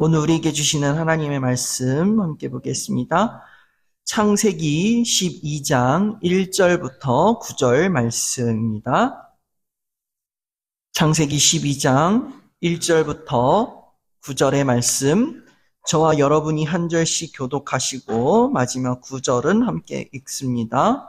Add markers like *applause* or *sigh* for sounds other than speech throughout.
오늘 우리에게 주시는 하나님의 말씀 함께 보겠습니다. 창세기 12장 1절부터 9절 말씀입니다. 창세기 12장 1절부터 9절의 말씀, 저와 여러분이 한 절씩 교독하시고 마지막 9절은 함께 읽습니다.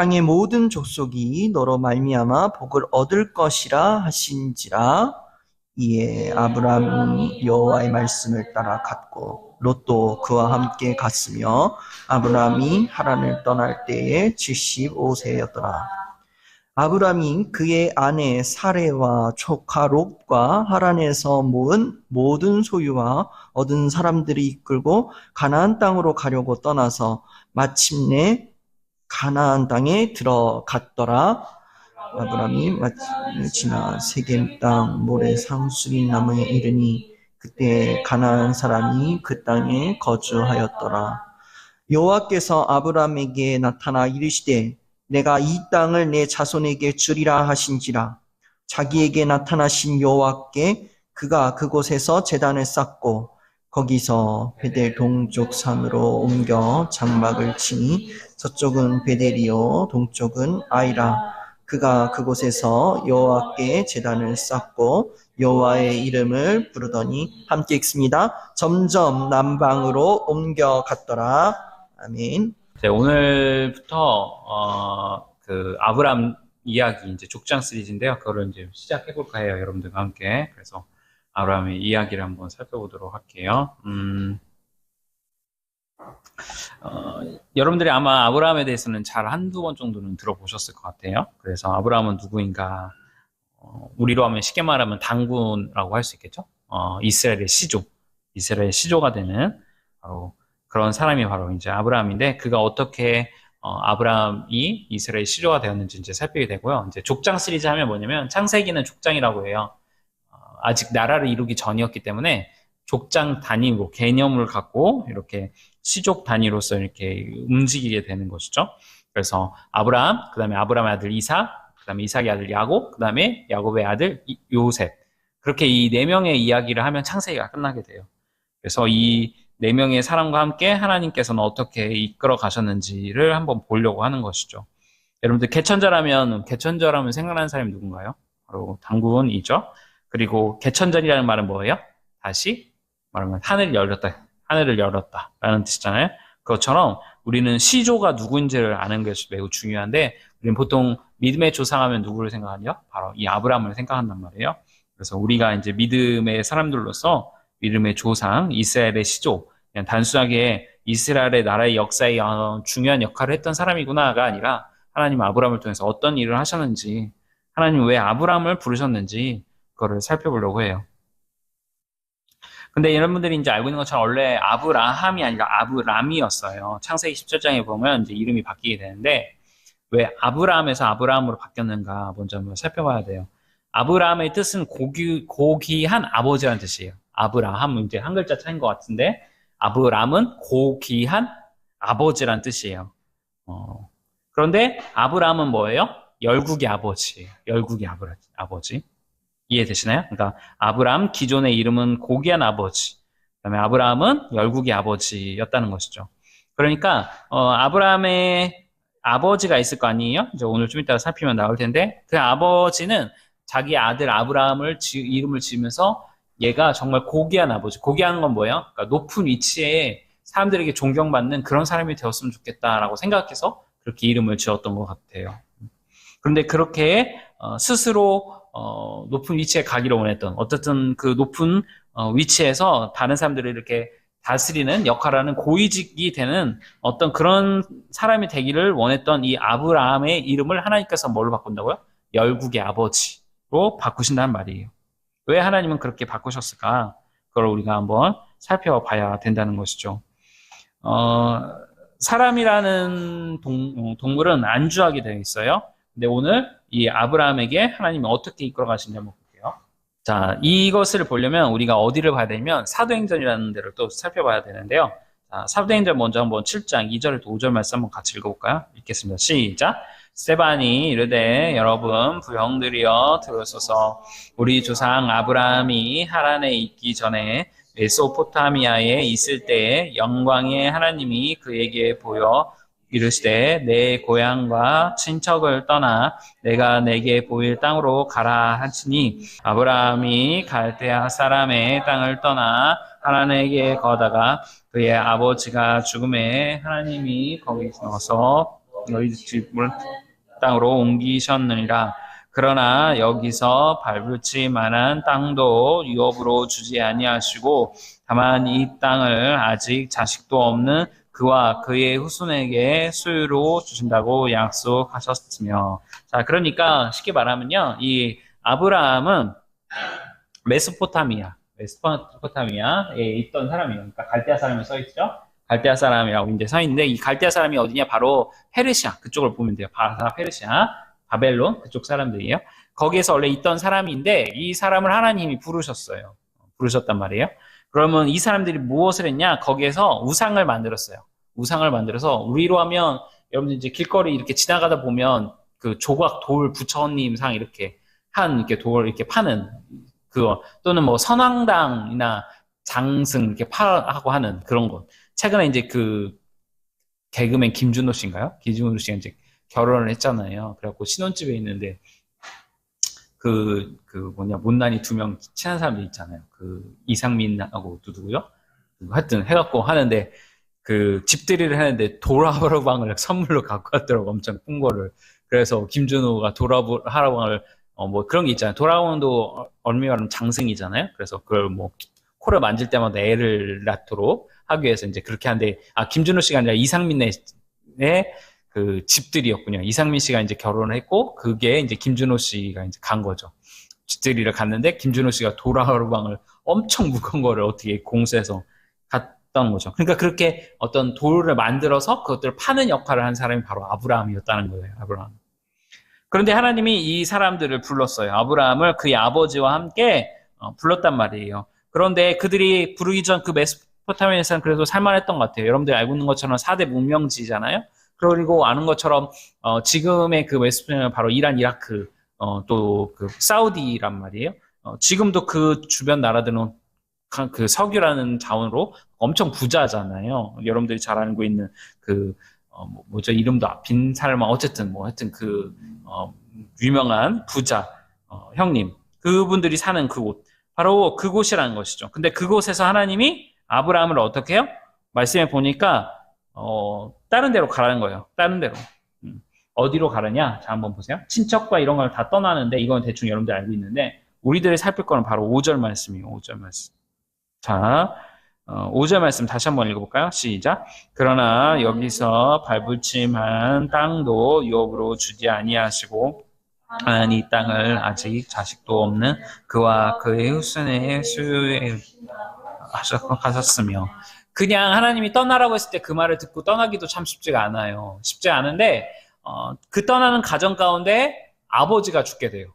땅의 모든 족속이 너로 말미암아 복을 얻을 것이라 하신지라. 이에 아브라함이 여호와의 말씀을 따라 갔고 롯도 그와 함께 갔으며 아브라함이 하란을 떠날 때에 75세였더라. 아브라함이 그의 아내 사레와 조카 롯과 하란에서 모은 모든 소유와 얻은 사람들이 이끌고 가나안 땅으로 가려고 떠나서 마침내 가나안 땅에 들어갔더라. 아브라함이 마침내 지나 세겜 땅 모래 상수리 나무에 이르니 그때 가나안 사람이 그 땅에 거주하였더라. 여호와께서 아브라함에게 나타나 이르시되 내가 이 땅을 내 자손에게 주리라 하신지라 자기에게 나타나신 여호와께 그가 그곳에서 제단을 쌓고 거기서 베델 동쪽 산으로 옮겨 장막을 치니 서쪽은 베델이요 동쪽은 아이라 그가 그곳에서 여호와께 제단을 쌓고 여호와의 이름을 부르더니 함께 읽습니다. 점점 남방으로 옮겨 갔더라. 아멘. 네, 오늘부터 어, 그 아브람 이야기 이제 족장 시리즈인데요. 그거를 이제 시작해 볼까 해요, 여러분들과 함께. 그래서 아브라함의 이야기를 한번 살펴보도록 할게요. 음, 어, 여러분들이 아마 아브라함에 대해서는 잘 한두 번 정도는 들어보셨을 것 같아요. 그래서 아브라함은 누구인가? 어, 우리로 하면 쉽게 말하면 당군이라고 할 수 있겠죠. 어, 이스라엘의 시조, 이스라엘의 시조가 되는 바로 그런 사람이 바로 이제 아브라함인데 그가 어떻게 어, 아브라함이 이스라엘 시조가 되었는지 이제 살피게 되고요. 이제 족장 시리즈 하면 뭐냐면 창세기는 족장이라고 해요. 어, 아직 나라를 이루기 전이었기 때문에 족장 단위로 개념을 갖고 이렇게 시족 단위로서 이렇게 움직이게 되는 것이죠. 그래서 아브라함, 그 다음에 아브라함의 아들 이삭, 그 다음에 이삭의 아들 야곱, 그 다음에 야곱의 아들 이- 요셉. 그렇게 이 네 명의 이야기를 하면 창세기가 끝나게 돼요. 그래서 이 네 명의 사람과 함께 하나님께서는 어떻게 이끌어 가셨는지를 한번 보려고 하는 것이죠. 여러분들 개천절하면 개천절하면 생각나는 사람이 누군가요? 바로 당군이죠. 그리고 개천절이라는 말은 뭐예요? 다시 말하면 하늘 열렸다. 하늘을 열었다라는 뜻이잖아요. 그것처럼 우리는 시조가 누구인지를 아는 것이 매우 중요한데 우리는 보통 믿음의 조상하면 누구를 생각하냐? 바로 이 아브라함을 생각한단 말이에요. 그래서 우리가 이제 믿음의 사람들로서 믿음의 조상, 이스라엘의 시조, 그냥 단순하게 이스라엘의 나라의 역사에 어, 중요한 역할을 했던 사람이구나가 아니라 하나님 아브라함을 통해서 어떤 일을 하셨는지, 하나님 왜 아브라함을 부르셨는지 그거를 살펴보려고 해요. 근데 여러분들이 이제 알고 있는 것처럼 원래 아브라함이 아니라 아브람이었어요. 창세기 17장에 보면 이제 이름이 바뀌게 되는데 왜 아브라함에서 아브라함으로 바뀌었는가 먼저 한번 살펴봐야 돼요. 아브라함의 뜻은 고기, 고귀한 아버지라는 뜻이에요. 아브라함 이제 한 글자 차인 것 같은데 아브람은 고귀한 아버지란 뜻이에요. 어, 그런데 아브람은 뭐예요? 열국의 아버지. 열국의 아버지. 이해되시나요? 그러니까 아브람 기존의 이름은 고귀한 아버지. 그다음에 아브라함은 열국의 아버지였다는 것이죠. 그러니까 어, 아브라함의 아버지가 있을 거 아니에요? 이제 오늘 좀 이따가 살피면 나올 텐데 그 아버지는 자기 아들 아브라함을 지, 이름을 지으면서 얘가 정말 고귀한 아버지. 고귀한 건 뭐예요? 그러니까 높은 위치에 사람들에게 존경받는 그런 사람이 되었으면 좋겠다라고 생각해서 그렇게 이름을 지었던 것 같아요. 그런데 그렇게 어, 스스로 어, 높은 위치에 가기를 원했던 어쨌든 그 높은 어, 위치에서 다른 사람들을 이렇게 다스리는 역할하는 고위직이 되는 어떤 그런 사람이 되기를 원했던 이 아브라함의 이름을 하나님께서 뭘로 바꾼다고요? 열국의 아버지로 바꾸신다는 말이에요. 왜 하나님은 그렇게 바꾸셨을까? 그걸 우리가 한번 살펴봐야 된다는 것이죠. 어, 사람이라는 동, 어, 동물은 안주하게 되어 있어요. 근데 오늘 이 아브라함에게 하나님이 어떻게 이끌어 가신지 한번 볼게요. 자, 이것을 보려면 우리가 어디를 봐야 되냐면 사도행전이라는 데를 또 살펴봐야 되는데요. 자, 사도행전 먼저 한번 7장 2절부터 5절 말씀 한번 같이 읽어볼까요? 읽겠습니다. 시작. 스테반이 이르되 여러분 부형들이여 들으소서 우리 조상 아브라함이 하란에 있기 전에 메소포타미아에 있을 때에 영광의 하나님이 그에게 보여 이르시되 내 고향과 친척을 떠나 내가 내게 보일 땅으로 가라 하시니 아브라함이 갈대아 사람의 땅을 떠나 하나님에게 거다가 그의 아버지가 죽음에 하나님이 거기서 너희 집을 땅으로 옮기셨느니라. 그러나 여기서 밟을지 만한 땅도 유업으로 주지 아니하시고 다만 이 땅을 아직 자식도 없는 그와 그의 후손에게 소유로 주신다고 약속하셨으며. 자 그러니까 쉽게 말하면요 이 아브라함은 메소포타미아 메소포타미아에 있던 사람이에요. 그러니까 갈대아 사람이 써 있죠? 갈대아 사람이라고 이제 서 있는데 이 갈대아 사람이 어디냐? 바로 페르시아 그쪽을 보면 돼요. 바사 페르시아 바벨론 그쪽 사람들이에요. 거기에서 원래 있던 사람인데 이 사람을 하나님이 부르셨어요. 부르셨단 말이에요. 그러면 이 사람들이 무엇을 했냐? 거기에서 우상을 만들었어요. 우상을 만들어서 우리로 하면 여러분들 이제 길거리 이렇게 지나가다 보면 그 조각 돌 부처님 상 이렇게 한 이렇게 돌 이렇게 파는 그거 또는 뭐 선왕당이나 장승 이렇게 파하고 하는 그런 것. 최근에 이제 그 개그맨 김준호 씨인가요? 김준호 씨가 이제 결혼을 했잖아요. 그래갖고 신혼집에 있는데 그, 그 뭐냐, 못난이 두 명 친한 사람들 있잖아요. 그 이상민하고 누구요? 하여튼 해갖고 하는데 그 집들이를 하는데 도라하라방을 *laughs* 선물로 갖고 왔더라고 엄청 큰 거를. 그래서 김준호가 도라하라방을 어 뭐 그런 게 있잖아요. 도라방도 얼미가 말하면 장승이잖아요. 그래서 그걸 뭐 코를 만질 때마다 애를 낳도록 하기 위해서 이제 그렇게 하는데 아 김준호 씨가 아니라 이상민의 그 집들이었군요. 이상민 씨가 이제 결혼을 했고 그게 이제 김준호 씨가 이제 간 거죠. 집들이를 갔는데 김준호 씨가 도라하루방을 엄청 무거운 거를 어떻게 공수해서 갔던 거죠. 그러니까 그렇게 어떤 돌을 만들어서 그것들을 파는 역할을 한 사람이 바로 아브라함이었다는 거예요. 아브라함. 그런데 하나님이 이 사람들을 불렀어요. 아브라함을 그의 아버지와 함께 어, 불렀단 말이에요. 그런데 그들이 부르기 전 그 메소포타미아에서는 그래도 살만했던 것 같아요. 여러분들이 알고 있는 것처럼 4대 문명지잖아요. 그리고 아는 것처럼 어, 지금의 그 웨스트는 바로 이란, 이라크, 어, 또그 사우디란 말이에요. 어, 지금도 그 주변 나라들은 가- 그 석유라는 자원으로 엄청 부자잖아요. 여러분들이 잘 알고 있는 그 어, 뭐, 뭐죠 이름도 빈 살마 어쨌든 뭐 하여튼 그 어, 유명한 부자 어, 형님 그분들이 사는 그곳 바로 그곳이라는 것이죠. 근데 그곳에서 하나님이 아브라함을 어떻게 해요? 말씀에 보니까 어, 다른 데로 가라는 거예요. 다른 데로. 음. 어디로 가느냐? 자, 한번 보세요. 친척과 이런 걸 다 떠나는데, 이건 대충 여러분들 알고 있는데, 우리들이 살필 거는 바로 5절 말씀이에요. 5절 말씀. 자, 어, 5절 말씀 다시 한번 읽어볼까요? 시작. 그러나 여기서 발붙임한 땅도 유업으로 주지 아니하시고, 하나님 이 땅을 아직 자식도 없는 그와 그의 후손의 수요에 하셨으며, 그냥 하나님이 떠나라고 했을 때 그 말을 듣고 떠나기도 참 쉽지가 않아요. 쉽지 않은데 어, 그 떠나는 가정 가운데 아버지가 죽게 돼요.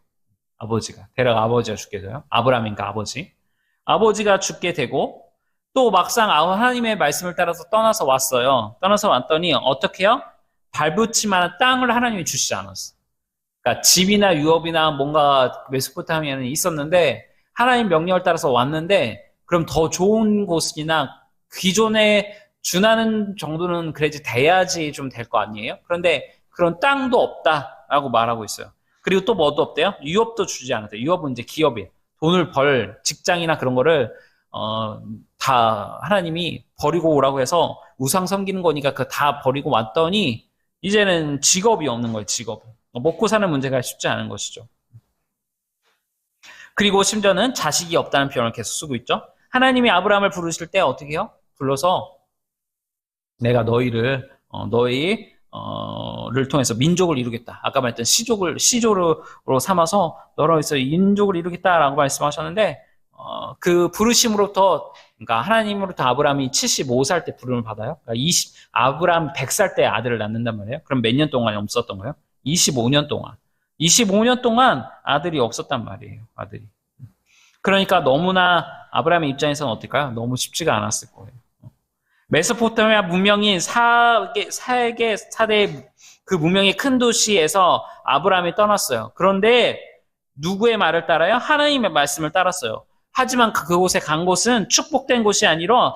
아버지가 대략 아버지가 죽게 돼요. 아브라함인가 아버지. 아버지가 죽게 되고 또 막상 아- 하나님의 말씀을 따라서 떠나서 왔어요. 떠나서 왔더니 어떻게요? 발붙이만 땅을 하나님이 주시지 않았어. 그러니까 집이나 유업이나 뭔가 메소포타미아는 있었는데 하나님 명령을 따라서 왔는데 그럼 더 좋은 곳이나 기존에 준하는 정도는 그래야지 돼야지 좀 될 거 아니에요? 그런데 그런 땅도 없다라고 말하고 있어요. 그리고 또 뭐도 없대요? 유업도 주지 않았대요. 유업은 이제 기업이에요. 돈을 벌 직장이나 그런 거를 어, 다 하나님이 버리고 오라고 해서 우상 섬기는 거니까 그 다 버리고 왔더니 이제는 직업이 없는 거예요. 직업. 먹고 사는 문제가 쉽지 않은 것이죠. 그리고 심지어는 자식이 없다는 표현을 계속 쓰고 있죠. 하나님이 아브라함을 부르실 때 어떻게 해요? 불러서 내가 너희를 어, 너희 어, 를 통해서 민족을 이루겠다. 아까 말했던 시족을 시조로 삼아서 너로 해서 인족을 이루겠다라고 말씀하셨는데 어, 그 부르심으로부터 그러니까 하나님으로부터 아브라함이 75살 때 부름을 받아요. 그러니까 20, 아브라함 100살 때 아들을 낳는단 말이에요. 그럼 몇 년 동안 없었던 거예요? 25년 동안. 25년 동안 아들이 없었단 말이에요. 아들이. 그러니까 너무나 아브라함의 입장에서는 어떨까요? 너무 쉽지가 않았을 거예요. 메소포타미아 문명인 사개, 사개, 사대 그 문명의 큰 도시에서 아브라함이 떠났어요. 그런데 누구의 말을 따라요? 하나님의 말씀을 따랐어요. 하지만 그- 그곳에 간 곳은 축복된 곳이 아니라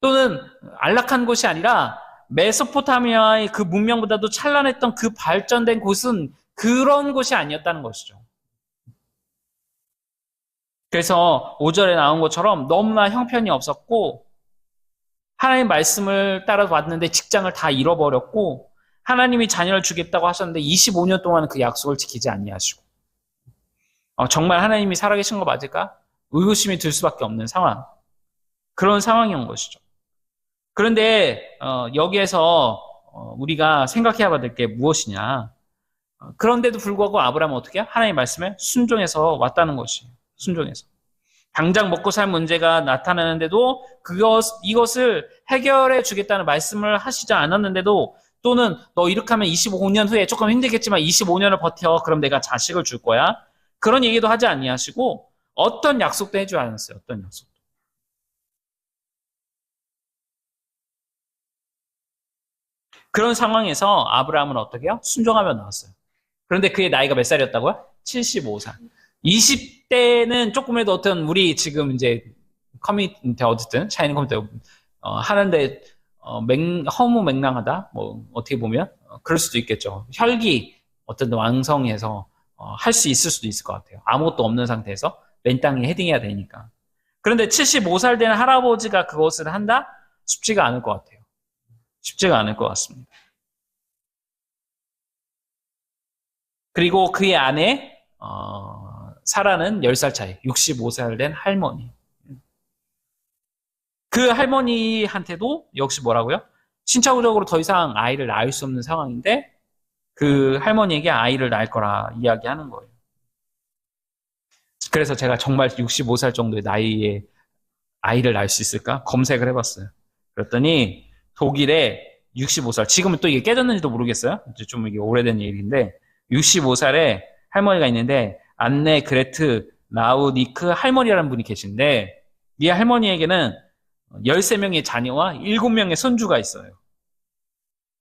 또는 안락한 곳이 아니라 메소포타미아의 그 문명보다도 찬란했던 그 발전된 곳은 그런 곳이 아니었다는 것이죠. 그래서 5절에 나온 것처럼 너무나 형편이 없었고 하나님 말씀을 따라 왔는데 직장을 다 잃어버렸고 하나님이 자녀를 주겠다고 하셨는데 25년 동안 그 약속을 지키지 아니하시고 어, 정말 하나님이 살아계신 거 맞을까? 의구심이 들 수밖에 없는 상황. 그런 상황이 온 것이죠. 그런데 어, 여기에서 어, 우리가 생각해야 될게 무엇이냐? 어, 그런데도 불구하고 아브라함은 어떻게 해요? 하나님의 말씀에 순종해서 왔다는 것이에요. 순종해서. 당장 먹고 살 문제가 나타나는데도 그것 이것을 해결해 주겠다는 말씀을 하시지 않았는데도 또는 너 이렇게 하면 25년 후에 조금 힘들겠지만 25년을 버텨. 그럼 내가 자식을 줄 거야. 그런 얘기도 하지 아니하시고 어떤 약속도 해주지 않았어요. 어떤 약속도. 그런 상황에서 아브라함은 어떻게 해요? 순종하며 나왔어요. 그런데 그의 나이가 몇 살이었다고요? 75살. 20대는 조금이라도 어떤 우리 지금 이제 커뮤니티 어쨌든 차이는 컴퓨터 어, 하는데 어, 맹, 허무맹랑하다 뭐 어떻게 보면 어, 그럴 수도 있겠죠. 혈기 어떤 왕성해서 어, 할 수 있을 수도 있을 것 같아요. 아무것도 없는 상태에서 맨 땅에 헤딩해야 되니까. 그런데 75살 된 할아버지가 그것을 한다? 쉽지가 않을 것 같아요. 쉽지가 않을 것 같습니다. 그리고 그의 아내 어, 사라는 10살 차이, 65살 된 할머니. 그 할머니한테도 역시 뭐라고요? 신체적으로 더 이상 아이를 낳을 수 없는 상황인데 그 할머니에게 아이를 낳을 거라 이야기하는 거예요. 그래서 제가 정말 65살 정도의 나이에 아이를 낳을 수 있을까 검색을 해봤어요. 그랬더니 독일에 65살 지금은 또 이게 깨졌는지도 모르겠어요. 좀 이게 오래된 일인데 65살에 할머니가 있는데 안네 그레트 라우니크 할머니라는 분이 계신데 이 할머니에게는 13명의 자녀와 7명의 손주가 있어요.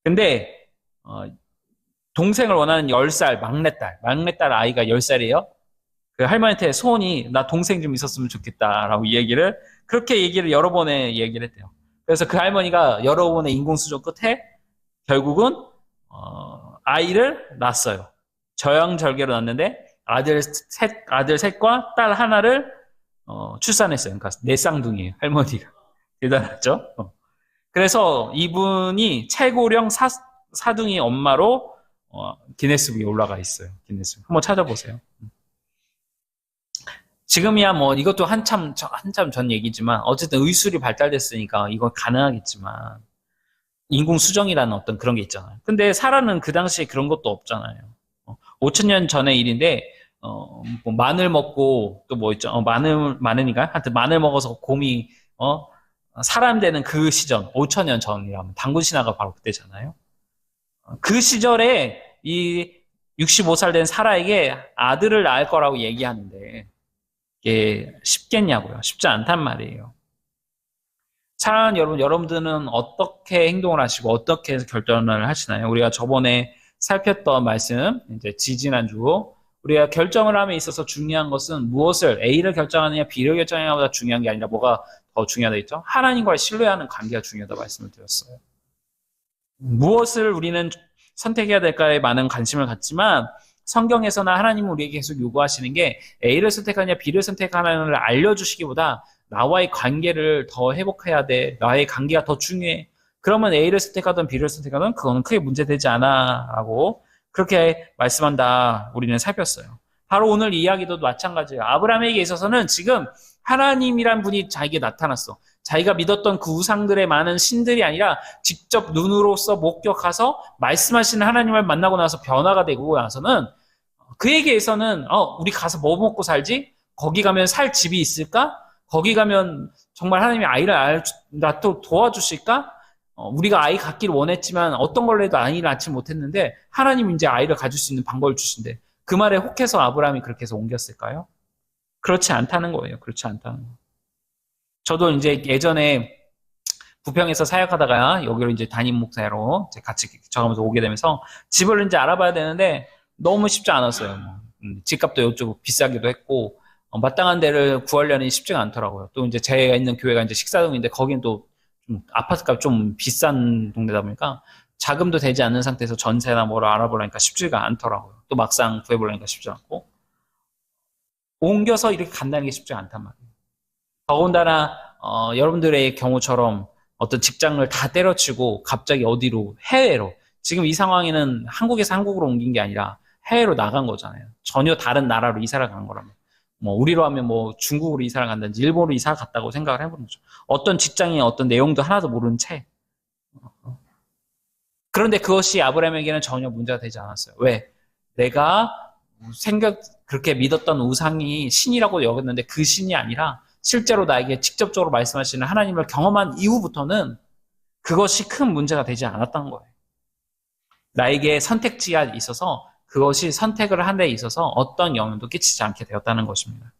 근데 어, 동생을 원하는 10살 막내딸, 막내딸 아이가 10살이에요. 그 할머니한테 소원이 나 동생 좀 있었으면 좋겠다라고 얘기를 그렇게 얘기를 여러 번의 얘기를 했대요. 그래서 그 할머니가 여러 번의 인공수정 끝에 결국은 어, 아이를 낳았어요. 저양절개로 낳았는데 아들 셋 아들 셋과 딸 하나를 어, 출산했어요. 그러니까 네 쌍둥이에요. 할머니가 대단하죠. 어. 그래서 이분이 최고령 사, 사둥이 엄마로 어, 기네스북에 올라가 있어요. 기네스북 한번 찾아보세요. 지금이야 뭐 이것도 한참 저- 한참 전 얘기지만 어쨌든 의술이 발달됐으니까 이건 가능하겠지만 인공 수정이라는 어떤 그런 게 있잖아요. 근데 사라는 그 당시에 그런 것도 없잖아요. 5천 년 전의 일인데 어, 뭐 마늘 먹고 또 뭐 있죠? 어, 마늘 마늘이가 하여튼 마늘 먹어서 곰이 어 사람 되는 그 시절 5천 년 전이라면 당군 신화가 바로 그때잖아요. 어, 그 시절에 이 65살 된 사라에게 아들을 낳을 거라고 얘기하는데 이게 쉽겠냐고요. 쉽지 않단 말이에요. 사랑하는 여러분, 여러분들은 어떻게 행동을 하시고 어떻게 결정을 하시나요? 우리가 저번에 살폈던 말씀, 이제 지지난주, 우리가 결정을 함에 있어서 중요한 것은 무엇을 A를 결정하느냐, B를 결정하느냐보다 중요한 게 아니라 뭐가 더 중요하다 했죠? 하나님과의 신뢰하는 관계가 중요하다 말씀을 드렸어요. 무엇을 우리는 선택해야 될까에 많은 관심을 갖지만 성경에서나 하나님은 우리에게 계속 요구하시는 게 A를 선택하느냐 B를 선택하느냐를 알려주시기보다 나와의 관계를 더 회복해야 돼. 나의 관계가 더 중요해. 그러면 A를 선택하든 B를 선택하든 그거는 크게 문제되지 않아. 라고 그렇게 말씀한다. 우리는 살폈어요. 바로 오늘 이야기도 마찬가지예요. 아브라함에게 있어서는 지금 하나님이란 분이 자기에게 나타났어. 자기가 믿었던 그 우상들의 많은 신들이 아니라 직접 눈으로서 목격해서 말씀하시는 하나님을 만나고 나서 변화가 되고 나서는 그에게에서는 어, 우리 가서 뭐 먹고 살지? 거기 가면 살 집이 있을까? 거기 가면 정말 하나님이 아이를 낳도 도와주실까? 어, 우리가 아이 갖기를 원했지만 어떤 걸로 해도 아이를 낳지 못했는데 하나님 이제 아이를 가질 수 있는 방법을 주신대. 그 말에 혹해서 아브라함이 그렇게 해서 옮겼을까요? 그렇지 않다는 거예요. 그렇지 않다는 거. 저도 이제 예전에 부평에서 사역하다가 여기로 이제 담임 목사로 같이 저가면서 오게 되면서 집을 이제 알아봐야 되는데 너무 쉽지 않았어요. 뭐. 음, 집값도 이쪽 비싸기도 했고 어, 마땅한 데를 구하려니 쉽지가 않더라고요. 또 이제 제가 있는 교회가 이제 식사동인데 거긴 또좀 아파트값 좀 비싼 동네다 보니까 자금도 되지 않는 상태에서 전세나 뭐를 알아보려니까 쉽지가 않더라고요. 또 막상 구해보려니까 쉽지 않고 옮겨서 이렇게 간다는 게 쉽지 않단 말이에요. 더군다나 어, 여러분들의 경우처럼 어떤 직장을 다 때려치고 갑자기 어디로 해외로 지금 이 상황에는 한국에서 한국으로 옮긴 게 아니라 해외로 나간 거잖아요. 전혀 다른 나라로 이사를 간 거라면. 뭐 우리로 하면 뭐 중국으로 이사를 간다든지 일본으로 이사 갔다고 생각을 해보는 거죠. 어떤 직장의 어떤 내용도 하나도 모르는 채. 그런데 그것이 아브라함에게는 전혀 문제가 되지 않았어요. 왜? 내가 생각 그렇게 믿었던 우상이 신이라고 여겼는데 그 신이 아니라 실제로 나에게 직접적으로 말씀하시는 하나님을 경험한 이후부터는 그것이 큰 문제가 되지 않았던 거예요. 나에게 선택지가 있어서 그것이 선택을 한 데 있어서 어떤 영향도 끼치지 않게 되었다는 것입니다.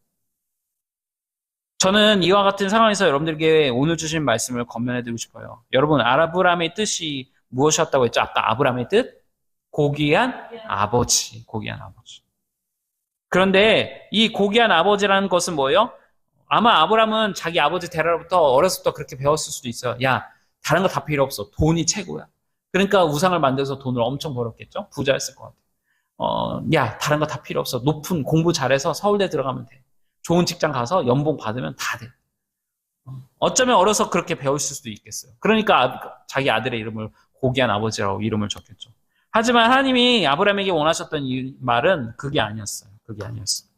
저는 이와 같은 상황에서 여러분들에게 오늘 주신 말씀을 건면해 드리고 싶어요. 여러분, 아브라함의 뜻이 무엇이었다고 했죠? 아까 아브라함의 뜻? 고귀한 아버지. 고귀한 아버지. 그런데 이 고귀한 아버지라는 것은 뭐예요? 아마 아브라함은 자기 아버지 데라로부터 어렸을 때 그렇게 배웠을 수도 있어요. 야, 다른 거 다 필요 없어. 돈이 최고야. 그러니까 우상을 만들어서 돈을 엄청 벌었겠죠? 부자였을 것 같아요. 어, 야, 다른 거 다 필요 없어. 높은 공부 잘해서 서울대 들어가면 돼. 좋은 직장 가서 연봉 받으면 다 돼. 어쩌면 어려서 그렇게 배웠을 수도 있겠어요. 그러니까 아, 자기 아들의 이름을 고귀한 아버지라고 이름을 적혔죠. 하지만 하나님이 아브라함에게 원하셨던 이 말은 그게 아니었어요. 그게 아니었어요.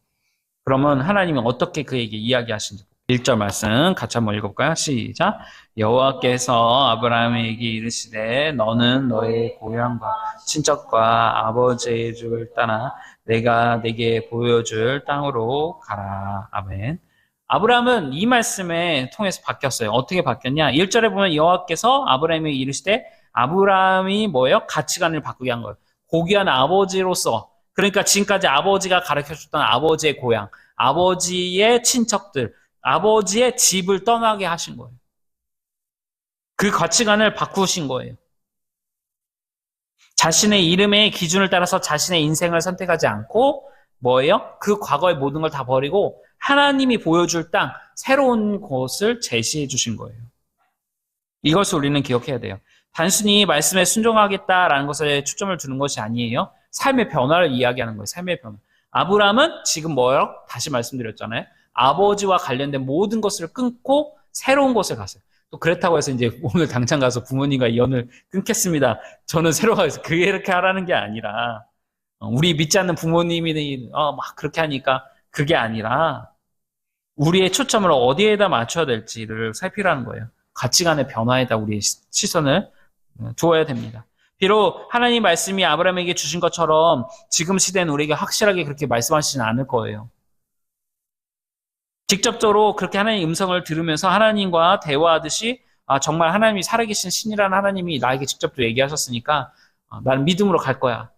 그러면 하나님이 어떻게 그에게 이야기하신지 1절 말씀 같이 한번 읽어볼까요? 시작. 여호와께서 아브라함에게 이르시되 너는 너의 고향과 친척과 아버지의 집을 떠나 내가 내게 보여줄 땅으로 가라. 아멘. 아브라함은 이 말씀에 통해서 바뀌었어요. 어떻게 바뀌었냐? 1절에 보면 여호와께서 아브라함에게 이르시되 아브라함이 뭐예요? 가치관을 바꾸게 한 거예요. 고귀한 아버지로서 그러니까 지금까지 아버지가 가르쳐 줬던 아버지의 고향, 아버지의 친척들, 아버지의 집을 떠나게 하신 거예요. 그 가치관을 바꾸신 거예요. 자신의 이름의 기준을 따라서 자신의 인생을 선택하지 않고 뭐예요? 그 과거의 모든 걸 다 버리고 하나님이 보여줄 땅, 새로운 곳을 제시해 주신 거예요. 이것을 우리는 기억해야 돼요. 단순히 말씀에 순종하겠다라는 것에 초점을 두는 것이 아니에요. 삶의 변화를 이야기하는 거예요. 삶의 변화. 아브라함은 지금 뭐예요? 다시 말씀드렸잖아요. 아버지와 관련된 모든 것을 끊고 새로운 곳을 갔어요. 또 그렇다고 해서 이제 오늘 당장 가서 부모님과 연을 끊겠습니다. 저는 새로 가서 그게 이렇게 하라는 게 아니라 어, 우리 믿지 않는 부모님이 어, 막 그렇게 하니까 그게 아니라 우리의 초점을 어디에다 맞춰야 될지를 살피라는 거예요. 가치관의 변화에다 우리의 시선을 두어야 됩니다. 비록 하나님 말씀이 아브라함에게 주신 것처럼 지금 시대는 우리에게 확실하게 그렇게 말씀하시지는 않을 거예요. 직접적으로 그렇게 하나님의 음성을 들으면서 하나님과 대화하듯이 아, 정말 하나님이 살아계신 신이라는 하나님이 나에게 직접 또 얘기하셨으니까 아, 나는 믿음으로 갈 거야.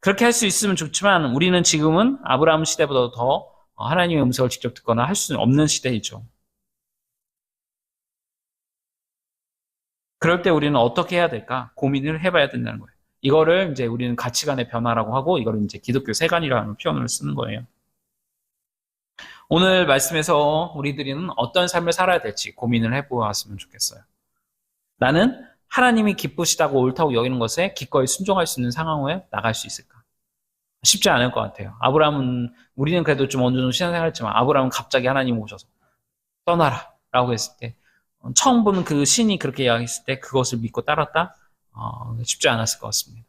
그렇게 할 수 있으면 좋지만 우리는 지금은 아브라함 시대보다 더 하나님의 음성을 직접 듣거나 할 수는 없는 시대이죠. 그럴 때 우리는 어떻게 해야 될까 고민을 해봐야 된다는 거예요. 이거를 이제 우리는 가치관의 변화라고 하고 이거를 이제 기독교 세관이라는 표현을 쓰는 거예요. 오늘 말씀에서 우리들은 어떤 삶을 살아야 될지 고민을 해보았으면 좋겠어요. 나는 하나님이 기쁘시다고 옳다고 여기는 것에 기꺼이 순종할 수 있는 상황에 나갈 수 있을까? 쉽지 않을 것 같아요. 아브라함은 우리는 그래도 좀 어느 정도 신앙생활했지만 아브라함은 갑자기 하나님 오셔서 떠나라 라고 했을 때 처음 보는 그 신이 그렇게 이야기했을 때 그것을 믿고 따랐다? 어, 쉽지 않았을 것 같습니다.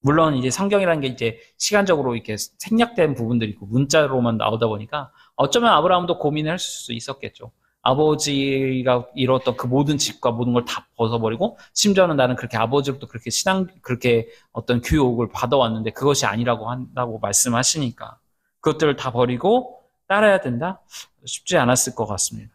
물론 이제 성경이라는 게 이제 시간적으로 이렇게 생략된 부분들이 있고 문자로만 나오다 보니까 어쩌면 아브라함도 고민을 할 수 있었겠죠. 아버지가 이뤘던 그 모든 집과 모든 걸 다 벗어버리고 심지어는 나는 그렇게 아버지로부터 그렇게 신앙 그렇게 어떤 교육을 받아왔는데 그것이 아니라고 한다고 말씀하시니까 그것들을 다 버리고 따라야 된다 쉽지 않았을 것 같습니다.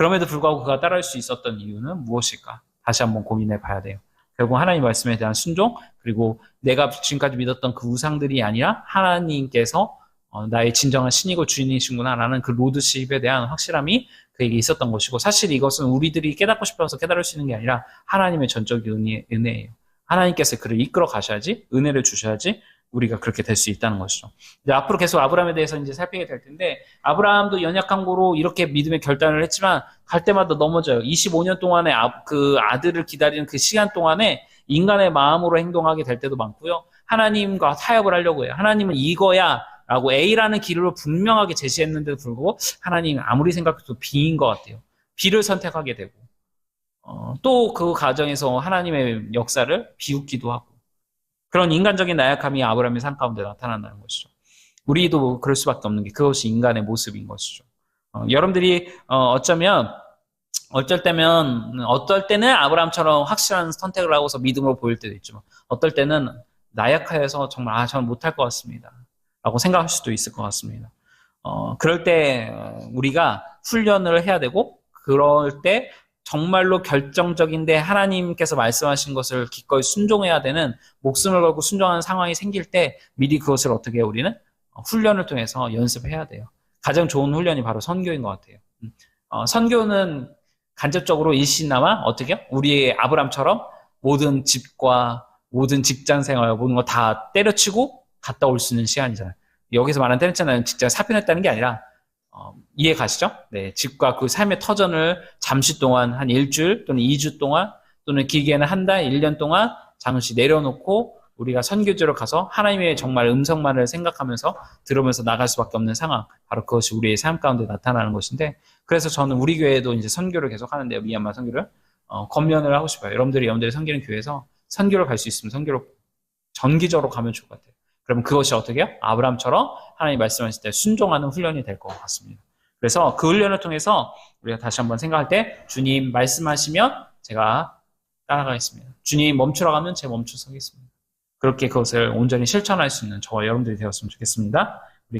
그럼에도 불구하고 그가 따라할 수 있었던 이유는 무엇일까? 다시 한번 고민해 봐야 돼요. 결국 하나님 말씀에 대한 순종, 그리고 내가 지금까지 믿었던 그 우상들이 아니라 하나님께서 어, 나의 진정한 신이고 주인이시구나라는 그 로드십에 대한 확실함이 그에게 있었던 것이고 사실 이것은 우리들이 깨닫고 싶어서 깨달을 수 있는 게 아니라 하나님의 전적인 은혜, 은혜예요. 하나님께서 그를 이끌어 가셔야지 은혜를 주셔야지 우리가 그렇게 될 수 있다는 것이죠. 이제 앞으로 계속 아브라함에 대해서 이제 살피게 될 텐데 아브라함도 연약한 고로 이렇게 믿음의 결단을 했지만 갈 때마다 넘어져요. 25년 동안에 아, 그 아들을 기다리는 그 시간 동안에 인간의 마음으로 행동하게 될 때도 많고요. 하나님과 타협을 하려고 해요. 하나님은 이거야 라고 A라는 길을 분명하게 제시했는데도 불구하고 하나님 아무리 생각해도 B인 것 같아요. B를 선택하게 되고 어, 또 그 과정에서 하나님의 역사를 비웃기도 하고 그런 인간적인 나약함이 아브라함의 삶 가운데 나타난다는 것이죠. 우리도 그럴 수밖에 없는 게 그것이 인간의 모습인 것이죠. 어, 여러분들이 어, 어쩌면 어쩔 때면 어떨 때는 아브라함처럼 확실한 선택을 하고서 믿음으로 보일 때도 있지만 어떨 때는 나약하여서 정말 아 저는 못할 것 같습니다. 라고 생각할 수도 있을 것 같습니다. 어, 그럴 때 어, 우리가 훈련을 해야 되고 그럴 때 정말로 결정적인데 하나님께서 말씀하신 것을 기꺼이 순종해야 되는 목숨을 걸고 순종하는 상황이 생길 때 미리 그것을 어떻게 우리는 어, 훈련을 통해서 연습해야 돼요. 가장 좋은 훈련이 바로 선교인 것 같아요. 음. 어, 선교는 간접적으로 일신나마 어떻게 요 우리의 아브람처럼 모든 집과 모든 직장 생활 모든 거 다 때려치고 갔다 올 수 있는 시간이잖아요. 여기서 말하는 때려치는 직장 사표냈다는 게 아니라 어, 이해 가시죠? 네, 집과 그 삶의 터전을 잠시 동안 한 일주일 또는 2주 동안 또는 길게는 한 달, 1년 동안 잠시 내려놓고 우리가 선교지로 가서 하나님의 정말 음성만을 생각하면서 들으면서 나갈 수밖에 없는 상황. 바로 그것이 우리의 삶 가운데 나타나는 것인데 그래서 저는 우리 교회도 이제 선교를 계속 하는데요. 미얀마 선교를. 어, 건면을 하고 싶어요. 여러분들이 여러분들이 섬기는 교회에서 선교를 갈 수 있으면 선교로 정기적으로 가면 좋을 것 같아요. 그러면 그것이 어떻게 해요? 아브라함처럼 하나님 말씀하실 때 순종하는 훈련이 될 것 같습니다. 그래서 그 훈련을 통해서 우리가 다시 한번 생각할 때 주님 말씀하시면 제가 따라가겠습니다. 주님 멈추라고 하면 제가 멈춰 서겠습니다. 그렇게 그것을 온전히 실천할 수 있는 저와 여러분들이 되었으면 좋겠습니다.